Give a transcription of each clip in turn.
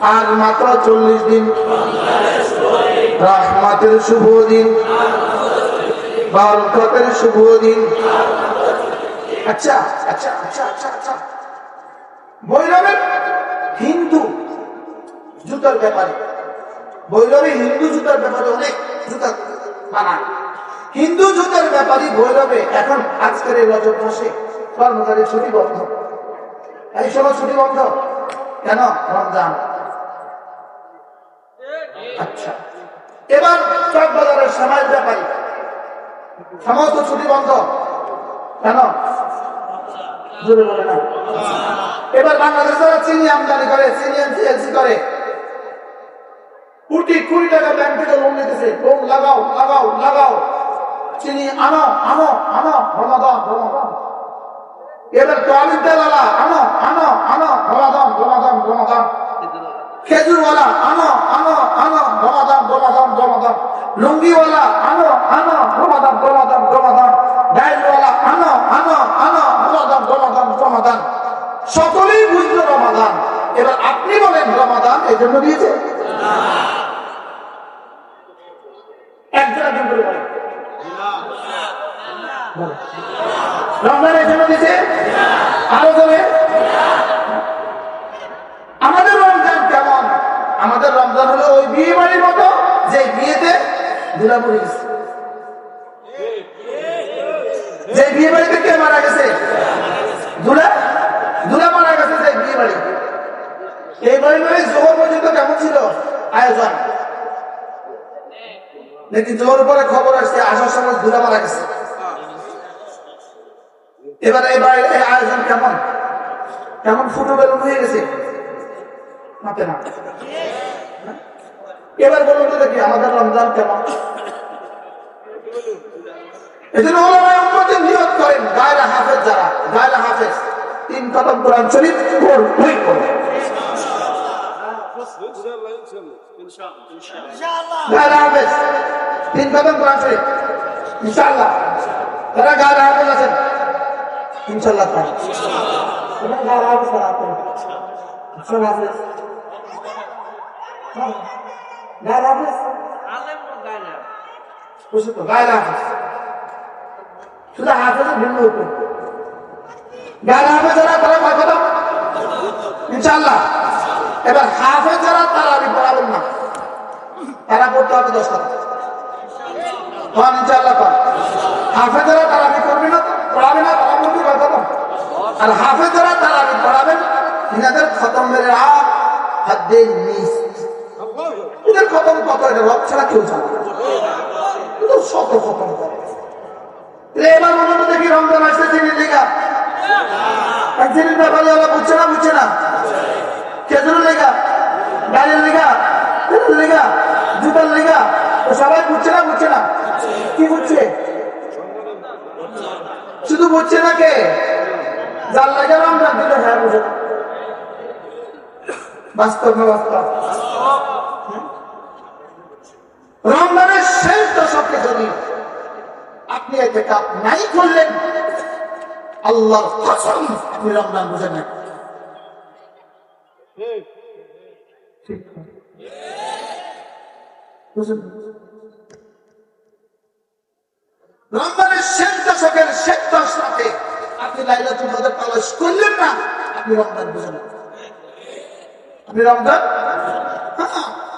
আর মাত্র চল্লিশ দিন। রহমতের শুভ দিন। বরকতের শুভ দিন। আচ্ছা আচ্ছা আচ্ছা আচ্ছা আচ্ছা। ভৈরবের হিন্দু জুতার ব্যাপারে। ভৈরবে হিন্দু জুতার ব্যাপারে অনেক জুতা বানায়। হিন্দু জুতার ব্যাপারে ভৈরবে এখন আজকের এই রজত মাসে কর্মচারী ছুটি বন্ধ। এই সময় ছুটি বন্ধ। কেন? রমজান। আচ্ছা। এবার চক বাজারের সমাজ ব্যাপারী। সমস্ত ছুটি বন্ধ। কেন? এবার বাংলাদেশ আমদানি করে করে। কোটি কুড়ি টাকা ব্যাংক থেকে লোন নিতেছে। লোন লাগাও লাগাও লাগাও। চিনি আনো আনো আনো। রমাদান এবার তোয়ালির তেলালা আনো আনো আনো। রমাদান রমাদান রমাদান খেজুরওয়ালা, আনো আনো আনো, রমাদান রমাদান রমাদান। লুঙ্গিওয়ালা, আনো আনো, রমাদান রমাদান রমাদান। ডাইলওয়ালা, আনো আনো আনো, রমাদান রমাদান রমাদান। সকলেই বুঝলো রমাদান। এবার আপনি বলেন রমাদান এই জন্য দিয়েছে? একজন একজন করে বলেন। রমজান এই জন্য দিয়েছে? দুলা পড়ে যে বিয়ে বাড়িতে কে মারা গেছে? দুলা? দুলা মারা গেছে যে বিয়ে বাড়ি এই বাড়ি বাড়ি জোহর পর্যন্ত কেমন ছিল? আয়োজন। নাকি জোহর পরে খবর আসছে, আসার সময় দুলা মারা গেছে? এবার এই বাড়ির এই আয়োজন কেমন? কেমন ফুটো বেলুন হয়ে গেছে? মাতে না। এবার বলুন তো দেখি আমাদের রমজান কেমন? নিয়ত করেন গায়রা হাফেজ যারা গায়রা হাফেজ তিন কদম কোরআন শরীফ পড়বেই পড়বে গায়রা হাফেজ তিন কদম কোরআন শরীফ ইনশাআল্লাহ। যারা গায়রা হাফেজ আছেন ইনশাআল্লাহ পড়েন। গায়রা হাফেজ যারা পড়েন। সব হাফেজ গায়রা হাফেজ হাফেজ শুধু হাফেজের ভিন্ন হুকুম গায়রা হাফেজ যারা তারা কয় কথা এবার হাফেজ তারা আমি পড়াবেন না। তারা পড়তে হবে দশ কথা কন হাফেজ যারা তারা আমি করবে না, পড়াবে না তারা বলবে কয় কথা আর হাফেজ তারা আমি পড়াবেন। ইনাদের খতম মেরে আ হাদ্দের নিস। এদের খতম কত এটা রব ছাড়া কেউ জানে। শত খতম করে দেখি বুঝছে না বুঝছে না? সবাই বুঝছে না বুঝছে না? কি শুধু বুঝছে না কে? যার লাগে রমজান বুঝে বাস্তব না বাস্তব? রমজানের শেষ দশকে যদি আপনি এতে কাপ নাই করলেন আল্লাহর কসম আপনি রমজান বুঝেন না? রমজানের শেষ দশকের শেষ দশ রাতে আপনি লাইলাতুল কদর তালাশ করলেন না আপনি রমজান বুঝেন আপনি রমজান? হ্যাঁ,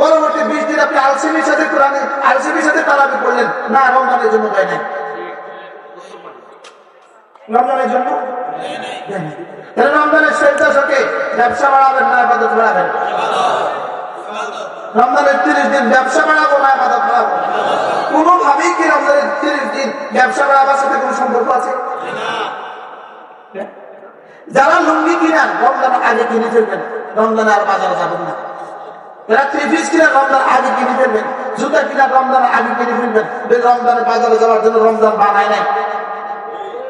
পরবর্তী বিশ দিন আপনি আলসিমির সাথে কোরআনে, আলসিমির সাথে তারাবি পড়লেন না, রমজানের জন্য দেয় নাই। রমজানের জন্য? তিরিশ দিন ব্যবসা বাড়াবো না কি তিরিশ দিন ব্যবসা বাড়াবার সাথে কোনো সম্পর্ক আছে? যারা লুঙ্গি কিনেন রমজানের আগে কিনে ফেলবেন, রমজানে আর বাজারে যাবেন না। এরা থ্রি পিস কিনা রমজান আগে কিনে ফেলবেন জুতা কিনা রমজান আগে কিনে ফেলবেন রমজানে বাজারে যাওয়ার জন্য রমজান বানায় নাই।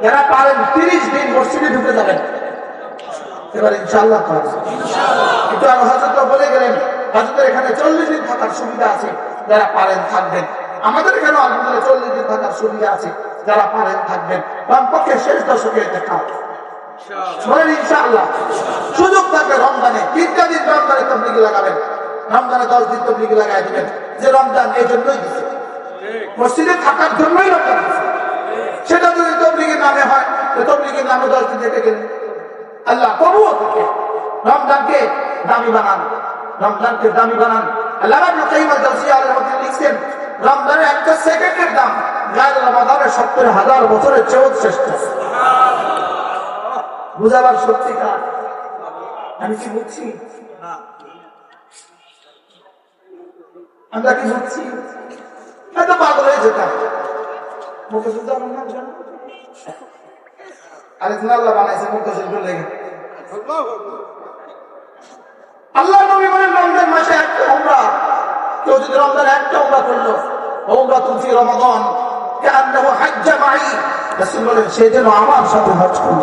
এরা পারেন তিরিশ দিন মসজিদে ঢুকে যাবেন। এবার ইনশাল্লাহ কিন্তু আর হজরত বলে গেলেন হজরতের এখানে চল্লিশ দিন থাকার সুবিধা আছে যারা পারেন থাকবেন। আমাদের এখানে আলহামদুলিল্লাহ চল্লিশ দিন থাকার সুবিধা আছে যারা পারেন থাকবেন। কমপক্ষে শেষ দশকে দেখা বলেন ইনশাআল্লাহ। সুযোগ থাকবে রমজানে তিনটা দিন রমজানে তবলিগি লাগাবেন। রমজানে দশ দিন তবলিগি লাগাই দিবেন যে রমজান এই জন্যই দিচ্ছে মসজিদে থাকার জন্যই রমজান দিছে। সেটা যদি তবলিগের নামে হয় তবলিগের নামে দশ দিন থেকে গেলেন আল্লাহ তবুও রমজানকে দামি বানান। রমজানকে দামি বানান। আমি কি বুঝছি? আমরা কি বুঝছি এত পাগল হয়ে যেতাম। মুখে সুজাবেন না জানো? আরেকদিন আল্লাহ বানাইছে, মুখ শিল্প লেগে। আল্লাহ নবী বলেন, রমজান মাসে একটা উমরা। কেউ যদি রমজান একটা উমরা করল উমরা তুমি রমাদান। কান্নাহু হাজ্জা মাই রাসূল বলেন, সে যেন আমার সাথে হজ করল।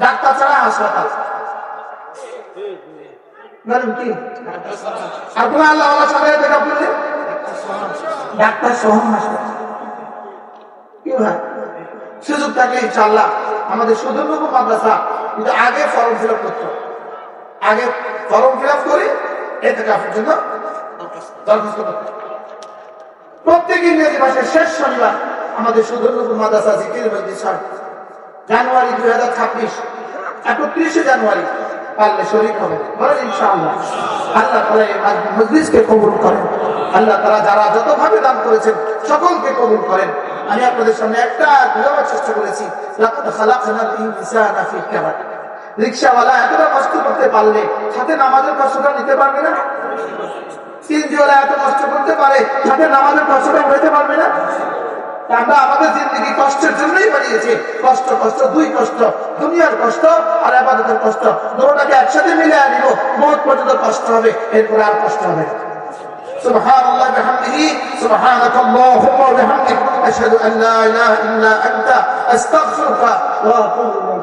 ডাক্তার ছাড়া হাসপাতাল। ডাক্তার সুযোগ মাদ্রাসা কিন্তু আগে ফর্ম ফিল আপ করতে। আগে ফর্ম ফিল আপ করে এতে। প্রত্যেক ইংরেজি মাসের শেষ শনিবার আমাদের সুদূরবঙ্গ মাদ্রাসা জিকির মধ্যে জানুয়ারি দুই হাজার ছাব্বিশ, একত্রিশে জানুয়ারি পারলে শরীর হবে। বলেন ইনশাআল্লাহ। আল্লাহ তালা এই মজলিসকে কবুল করেন। আল্লাহ তারা যারা যতভাবে দান করেছেন, সকলকে কবুল করেন। আমি আপনাদের সামনে একটা বোঝাবার চেষ্টা করেছি। রিক্সাওয়ালা এতটা কষ্ট করতে পারলে সাথে নামাজের কষ্টটা নিতে পারবে না? সিনজিওয়ালা এত কষ্ট করতে পারে, সাথে নামাজের কষ্টটা হইতে পারবে না? আমরা আমাদের জিন্দগি কষ্টের জন্যই বানিয়েছি কষ্ট কষ্ট দুই কষ্ট দুনিয়ার কষ্ট আর আবাদতের কষ্ট দুটোটাকে একসাথে মিলে আনিব মত পর্যন্ত কষ্ট হবে এরপর আর কষ্ট হবে سبحان الله بحمده سبحانك اللهم وبحمدك أشهد أن لا إله إلا أنت أستغفرك وأتوب إليك